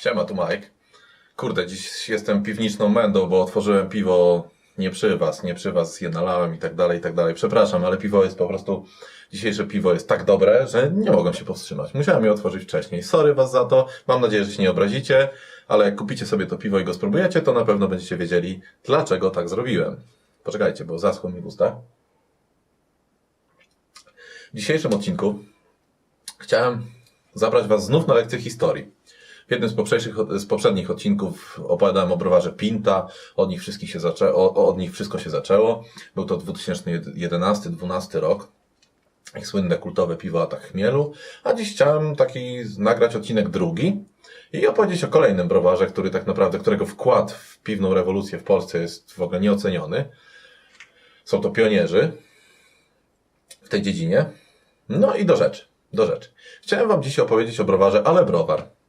Siema, tu Mike. Kurde, dziś jestem piwniczną mędą, bo otworzyłem piwo nie przy was, nie przy was je nalałem i tak dalej, i tak dalej. Przepraszam, ale piwo jest po prostu, dzisiejsze piwo jest tak dobre, że nie mogłem się powstrzymać. Musiałem je otworzyć wcześniej. Sorry was za to, mam nadzieję, że się nie obrazicie, ale jak kupicie sobie to piwo i go spróbujecie, to na pewno będziecie wiedzieli, dlaczego tak zrobiłem. Poczekajcie, bo zaschło mi w ustach. W dzisiejszym odcinku chciałem zabrać Was znów na lekcję historii. W jednym z, poprzednich, z poprzednich odcinków opowiadałem o browarze Pinta, od nich, wszystkich się o, od nich wszystko się zaczęło. Był to 2011-2012 rok. Ich słynne kultowe piwo Atak Chmielu. A dziś chciałem taki nagrać odcinek drugi i opowiedzieć o kolejnym browarze, który tak naprawdę, którego wkład w piwną rewolucję w Polsce jest w ogóle nieoceniony. Są to pionierzy w tej dziedzinie. No i do rzeczy, do rzeczy. Chciałem Wam dzisiaj opowiedzieć o browarze Ale Browar.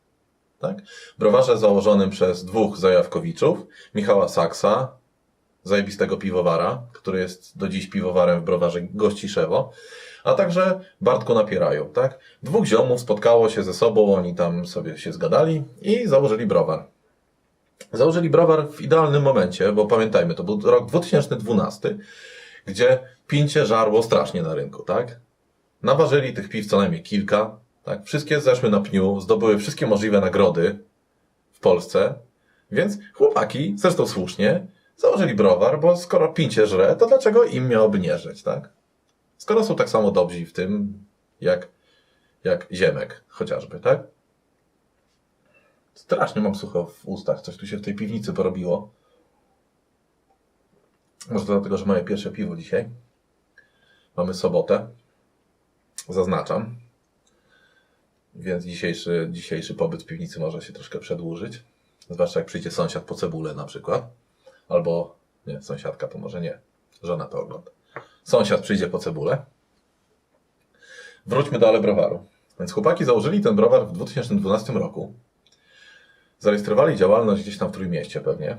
Tak? Browarze założonym przez dwóch zajawkowiczów, Michała Saksa, zajebistego piwowara, który jest do dziś piwowarem w browarze Gościszewo, a także Bartku Napieraju. Tak? Dwóch ziomów spotkało się ze sobą, oni tam sobie się zgadali i założyli browar. Założyli browar w idealnym momencie, bo pamiętajmy, to był rok 2012, gdzie pięcie żarło strasznie na rynku, tak? Naważyli tych piw co najmniej kilka, tak? Wszystkie zeszły na pniu, zdobyły wszystkie możliwe nagrody w Polsce, więc chłopaki, zresztą słusznie, założyli browar, bo skoro pincie żre, to dlaczego im miałoby nie żreć, tak? Skoro są tak samo dobrzy w tym, jak, jak ziemek chociażby, tak? Strasznie mam sucho w ustach, coś tu się w tej piwnicy porobiło. Może to dlatego, że moje pierwsze piwo dzisiaj. Mamy sobotę. Zaznaczam. Więc dzisiejszy, dzisiejszy pobyt w piwnicy może się troszkę przedłużyć. Zwłaszcza jak przyjdzie sąsiad po cebulę na przykład. Albo, nie, sąsiadka to może nie. Żona to ogląda. Sąsiad przyjdzie po cebulę. Wróćmy do Alebrowaru. Więc chłopaki założyli ten browar w 2012 roku. Zarejestrowali działalność gdzieś tam w Trójmieście pewnie.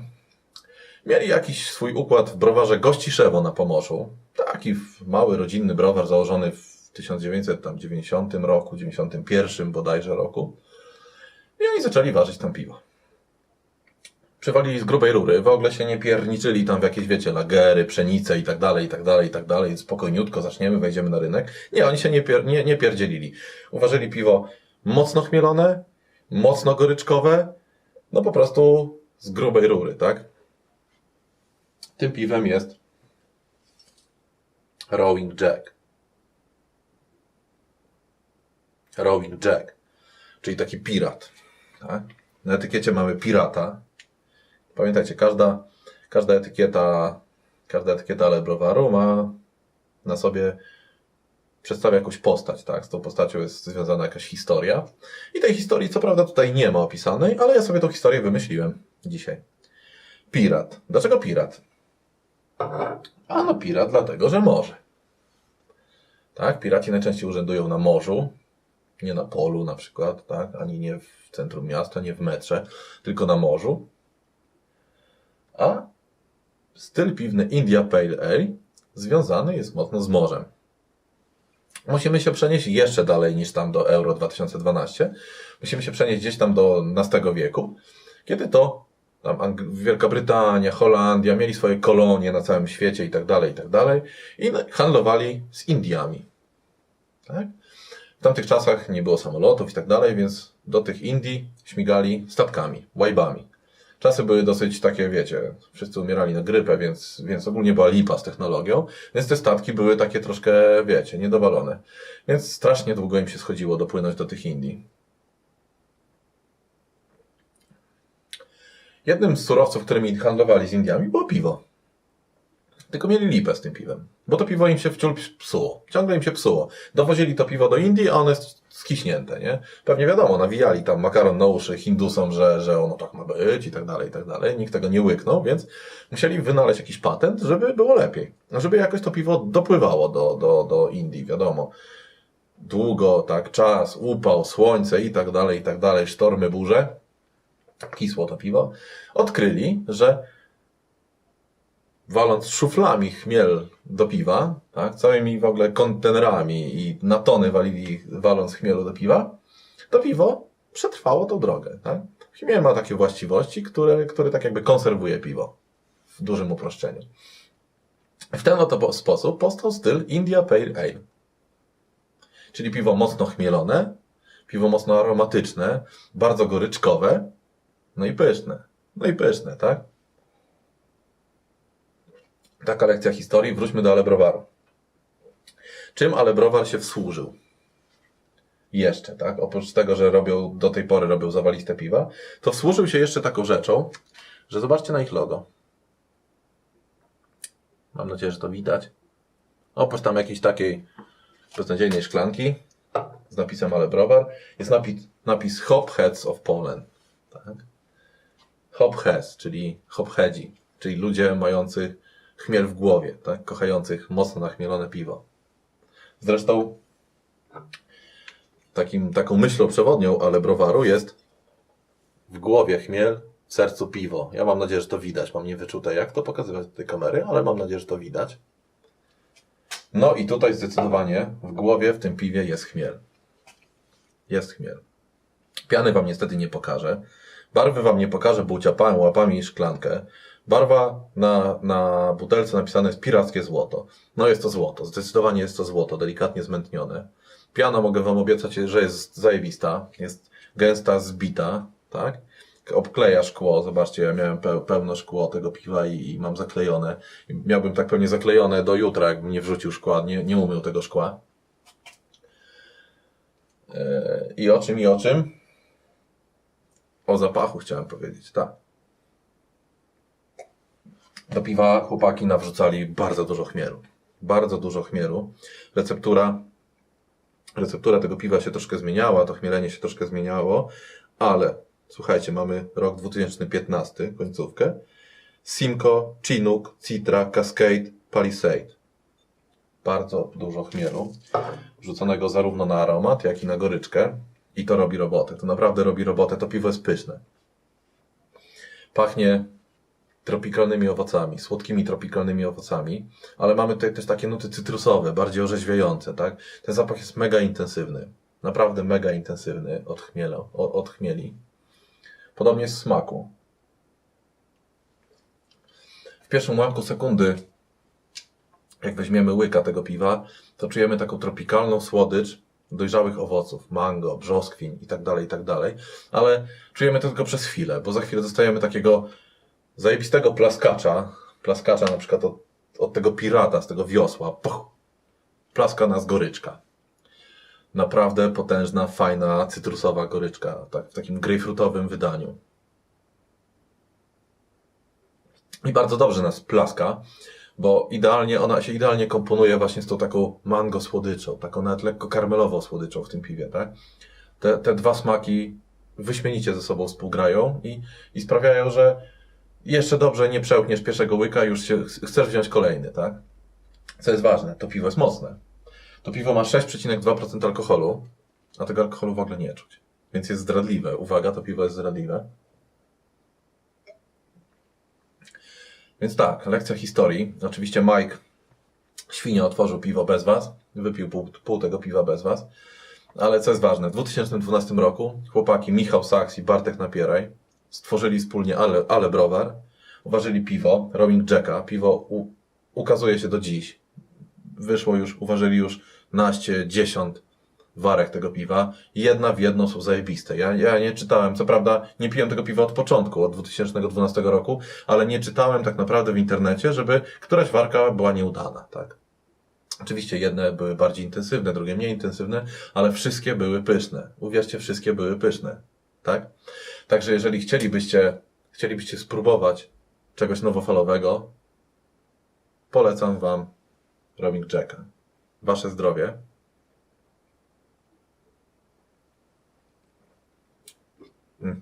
Mieli jakiś swój układ w browarze Gościszewo na Pomorzu. Taki mały, rodzinny browar założony w 1990 roku, 91 bodajże roku. I oni zaczęli ważyć tam piwo. Przywalili z grubej rury, w ogóle się nie pierniczyli tam w jakieś, wiecie, lagery, pszenice i tak dalej, i tak dalej, i tak dalej. Spokojniutko zaczniemy, wejdziemy na rynek. Nie, oni się nie, pier, nie, nie pierdzielili. Uważali piwo mocno chmielone, mocno goryczkowe, no po prostu z grubej rury, tak? Tym piwem jest Rowing Jack. Rowing Jack, czyli taki pirat. Tak? Na etykiecie mamy pirata. Pamiętajcie, każda, każda etykieta, każda etykieta Lebrowaru ma na sobie przedstawia jakąś postać, tak? Z tą postacią jest związana jakaś historia. I tej historii, co prawda, tutaj nie ma opisanej, ale ja sobie tą historię wymyśliłem dzisiaj. Pirat. Dlaczego pirat? A no pirat dlatego, że może. Tak, piraci najczęściej urzędują na morzu, nie na polu na przykład, tak, ani nie w centrum miasta, nie w metrze, tylko na morzu. A styl piwny India Pale Ale związany jest mocno z morzem. Musimy się przenieść jeszcze dalej niż tam do Euro 2012. Musimy się przenieść gdzieś tam do XV wieku, kiedy to tam Wielka Brytania, Holandia mieli swoje kolonie na całym świecie i tak dalej, i tak dalej. I handlowali z Indiami. Tak? W tamtych czasach nie było samolotów i tak dalej, więc do tych Indii śmigali statkami, łajbami. Czasy były dosyć takie, wiecie, wszyscy umierali na grypę, więc, więc ogólnie była lipa z technologią, więc te statki były takie troszkę, wiecie, niedowalone. Więc strasznie długo im się schodziło dopłynąć do tych Indii. Jednym z surowców, którymi handlowali z Indiami, było piwo. Tylko mieli lipę z tym piwem, bo to piwo im się wciąż psuło. Ciągle im się psuło. Dowozili to piwo do Indii, a ono jest skiśnięte, nie? Pewnie wiadomo, nawijali tam makaron na uszy Hindusom, że, że ono tak ma być i tak dalej, i tak dalej. Nikt tego nie łyknął, więc musieli wynaleźć jakiś patent, żeby było lepiej. Żeby jakoś to piwo dopływało do, do, do Indii, wiadomo. Długo, tak, czas, upał, słońce i tak dalej, i tak dalej, sztormy, burze. Kisło to piwo. Odkryli, że waląc szuflami chmiel do piwa, tak, całymi w ogóle kontenerami i na tony walili waląc chmielu do piwa, to piwo przetrwało tą drogę. Tak? Chmiel ma takie właściwości, które, które tak jakby konserwuje piwo. W dużym uproszczeniu. W ten oto po- sposób powstał styl India Pale Ale. Czyli piwo mocno chmielone, piwo mocno aromatyczne, bardzo goryczkowe, no i pyszne. No i pyszne, tak? Taka lekcja historii. Wróćmy do Alebrowaru. Czym Alebrowar się wsłużył? Jeszcze, tak? Oprócz tego, że robią, do tej pory robią zawaliste piwa, to wsłużył się jeszcze taką rzeczą, że zobaczcie na ich logo. Mam nadzieję, że to widać. Oprócz tam jakiejś takiej beznadziejnej szklanki z napisem Alebrowar jest napis, napis Hopheads of Poland. Tak? Hopheads, czyli hopheadzi, czyli ludzie mających chmiel w głowie, tak? kochających mocno nachmielone piwo. Zresztą takim, taką myślą przewodnią Alebrowaru jest w głowie chmiel, w sercu piwo. Ja mam nadzieję, że to widać. Mam niewyczute jak to pokazywać do tej kamery, ale mam nadzieję, że to widać. No i tutaj zdecydowanie w głowie w tym piwie jest chmiel. Jest chmiel. Piany wam niestety nie pokażę. Barwy wam nie pokażę, bo uciapałem łapami szklankę. Barwa na, na butelce napisane jest pirackie złoto. No jest to złoto. Zdecydowanie jest to złoto, delikatnie zmętnione. Piana mogę wam obiecać, że jest zajebista. Jest gęsta, zbita, tak? Obkleja szkło. Zobaczcie, ja miałem peł, pełno szkło tego piwa i, i mam zaklejone. Miałbym tak pewnie zaklejone do jutra, jakbym nie wrzucił szkła, nie, nie umył tego szkła. Yy, I o czym, i o czym? O zapachu chciałem powiedzieć, tak. Do piwa chłopaki nawrzucali bardzo dużo chmielu. Bardzo dużo chmielu. Receptura, receptura tego piwa się troszkę zmieniała, to chmielenie się troszkę zmieniało, ale słuchajcie, mamy rok 2015, końcówkę. Simcoe, Chinook, Citra, Cascade, Palisade. Bardzo dużo chmielu, rzuconego zarówno na aromat, jak i na goryczkę. I to robi robotę. To naprawdę robi robotę. To piwo jest pyszne. Pachnie tropikalnymi owocami, słodkimi tropikalnymi owocami, ale mamy tutaj też takie nuty cytrusowe, bardziej orzeźwiające, tak? Ten zapach jest mega intensywny. Naprawdę mega intensywny od, chmiela, od chmieli. Podobnie z smaku. W pierwszym ułamku sekundy, jak weźmiemy łyka tego piwa, to czujemy taką tropikalną słodycz dojrzałych owoców, mango, brzoskwin i tak dalej, i tak dalej, ale czujemy to tylko przez chwilę, bo za chwilę dostajemy takiego zajebistego plaskacza, plaskacza na przykład od, od tego pirata, z tego wiosła, puch, plaska nas goryczka. Naprawdę potężna, fajna, cytrusowa goryczka, tak, w takim grejpfrutowym wydaniu. I bardzo dobrze nas plaska, bo idealnie, ona się idealnie komponuje właśnie z tą taką mango słodyczą, taką nawet lekko karmelową słodyczą w tym piwie, tak? Te, te dwa smaki wyśmienicie ze sobą współgrają i, i sprawiają, że jeszcze dobrze nie przełkniesz pierwszego łyka, już się, ch- chcesz wziąć kolejny, tak? Co jest ważne, to piwo jest mocne. To piwo ma 6,2% alkoholu, a tego alkoholu w ogóle nie czuć. Więc jest zdradliwe. Uwaga, to piwo jest zdradliwe. Więc tak, lekcja historii. Oczywiście Mike świnia otworzył piwo bez was, wypił pół, pół tego piwa bez was. Ale co jest ważne, w 2012 roku chłopaki Michał Saks i Bartek Napieraj stworzyli wspólnie Ale, Ale Browar, uważyli piwo, Rolling Jacka. Piwo u, ukazuje się do dziś. Wyszło już, uważyli już naście, dziesiąt warek tego piwa. Jedna w jedną są zajebiste. Ja, ja nie czytałem, co prawda nie piłem tego piwa od początku, od 2012 roku, ale nie czytałem tak naprawdę w internecie, żeby któraś warka była nieudana, tak? Oczywiście jedne były bardziej intensywne, drugie mniej intensywne, ale wszystkie były pyszne. Uwierzcie, wszystkie były pyszne, tak? Także jeżeli chcielibyście, chcielibyście spróbować czegoś nowofalowego, polecam Wam Roaming Jacka. Wasze zdrowie. Mm.